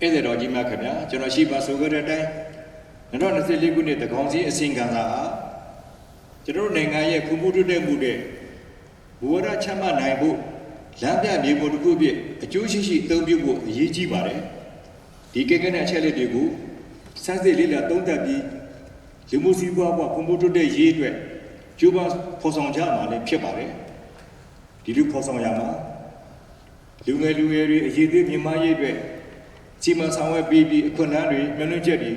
ဧည့်သည်တော်ကြီးများခင်ဗျာကျွန်တော်ရှိပါဆိုကြတဲ့အတိုင်း2024ခုနှစ်တကောင်စီအစီရင်ခံစာဟာကျွန်တော်တို့နိုင်ငံရဲ့ခုမှုတိုးတက်မှုတဲ့ဘူဝရချမှတ်နိုင်ဖို့လမ်းပြမြေပေါ်တစ်ခုပြည့်အကျိုးရှိရှိအသုံးပြုဖို့အရေးကြီးပါတယ်ဒီကိစ္စနဲ့အချက်လက်တွေကိုစမ်းစစ်လေ့လာသုံးသပ်ပြီးလူမှုစီးပွားဘဝခုမှုတိုးတက်ရေးအတွက်ကျိုးပန်းဖော်ဆောင်ကြမှာလည်းဖြစ်ပါတယ်ဒီလိုဖော်ဆောင်ရမှာလူငယ်လူငယ်တွေအရေးသေးမြင့်မားရေးအတွက် စီမံဆောင်ရွက်ပေးပြီးအခွင့်အရေးတွေမျှော်လင့်ချက်တွေ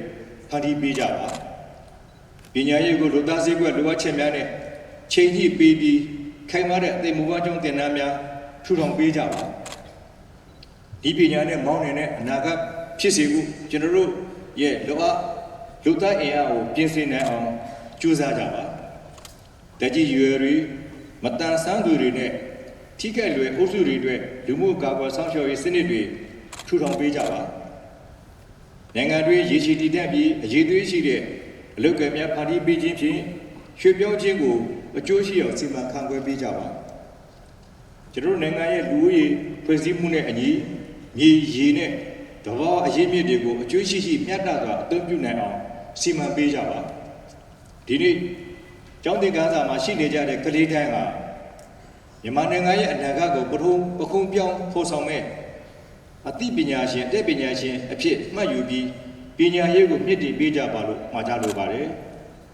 ဖန်တီးပေးကြပါပညာရေးကိုလူသားစည်းကွက်လိုအပ်ချက်များနဲ့ချိန်ညှိပေးပြီးခိုင်မာတဲ့အသိမူဝါကြောင့်သင်တန်းများထူထောင်ပေးကြပါဒီပညာနဲ့မောင်းနေတဲ့အနာဂတ်ဖြစ်စေဖို့ကျွန်တော်တို့ရဲ့လောအလူသားအင်အားကိုပြင်ဆင်နိုင်အောင်ကြိုးစားကြပါတကြီးရွယ်တွေမတန်ဆန်းသူတွေနဲ့ထိခိုက်လွယ်အုပ်စုတွေအတွက်လူမှုကာကွယ်ဆောင်ရှောက်ရေးစနစ်တွေထူထောင်ပေးကြပါ နိုင်ငံတွင်းရေရှည်တည်တတ်ပြီးအရေးသွေးရှိတဲ့အလုတ်ကဲများဖန်တီးပေးခြင်းဖြင့်ရွှေ့ပြောင်းခြင်းကိုအကျိုးရှိအောင်စီမံခန့်ခွဲပေးကြပါကျွန်တော်တို့နိုင်ငံရဲ့လူဦးရေဖွဲ့စည်းမှုနဲ့အညီမြေရေနဲ့တဘာအရေးမြစ်တွေကိုအကျိုးရှိရှိမျှတစွာအသုံးပြုနိုင်အောင်စီမံပေးကြပါဒီနေ့ကျောင်းသင်ခန်းစာမှာရှိနေကြတဲ့ကလေးတိုင်းဟာမြန်မာနိုင်ငံရဲ့အနာဂတ်ကိုပထုံးပခုံးပြောင်းဖော်ဆောင်မဲ့ အသိပညာရှင်အတတ်ပညာရှင်အဖြစ်မှတ်ယူပြီးပညာရေးကိုမြင့်တင်ပေးကြပါလို့မှာကြလိုပါတယ်။